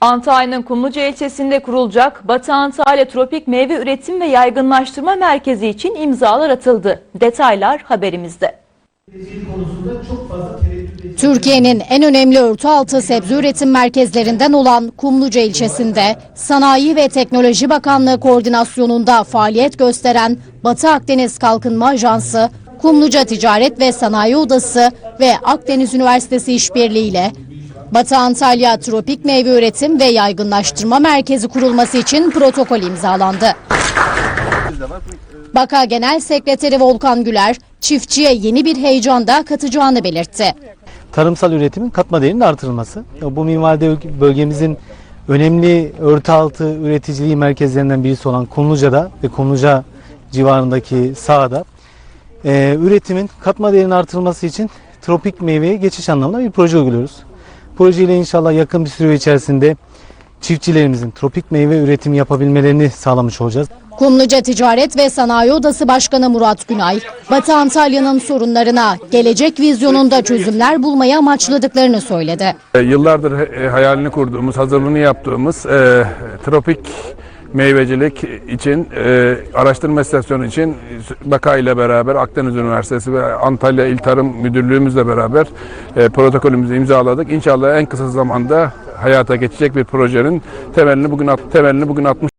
Antalya'nın Kumluca ilçesinde kurulacak Batı Antalya Tropik Meyve Üretim ve Yaygınlaştırma Merkezi için imzalar atıldı. Detaylar haberimizde. Türkiye'nin en önemli örtü altı sebze üretim merkezlerinden olan Kumluca ilçesinde Sanayi ve Teknoloji Bakanlığı koordinasyonunda faaliyet gösteren Batı Akdeniz Kalkınma Ajansı, Kumluca Ticaret ve Sanayi Odası ve Akdeniz Üniversitesi işbirliğiyle Batı Antalya Tropik Meyve Üretim ve Yaygınlaştırma Merkezi kurulması için protokol imzalandı. Baka Genel Sekreteri Volkan Güler, çiftçiye yeni bir heyecanda katacağını belirtti. tarımsal üretimin katma değerinin artırılması. Bu minvalde bölgemizin önemli örtü altı üreticiliği merkezlerinden birisi olan Kumluca'da ve Kumluca civarındaki sahada e, üretimin katma değerinin artırılması için tropik meyveye geçiş anlamında bir proje uyguluyoruz. Projeyle inşallah yakın bir süre içerisinde çiftçilerimizin tropik meyve üretimi yapabilmelerini sağlamış olacağız. Kumluca Ticaret ve Sanayi Odası Başkanı Murat Günay, Batı Antalya'nın sorunlarına gelecek vizyonunda çözümler bulmayı amaçladıklarını söyledi. E, Yıllardır he- hayalini kurduğumuz, hazırlığını yaptığımız e, tropik meyvecilik için, e, araştırma istasyonu için Baka ile beraber Akdeniz Üniversitesi ve Antalya İl Tarım Müdürlüğümüzle beraber e, protokolümüzü imzaladık. İnşallah en kısa zamanda hayata geçecek bir projenin temelini bugün at, temelini bugün atmış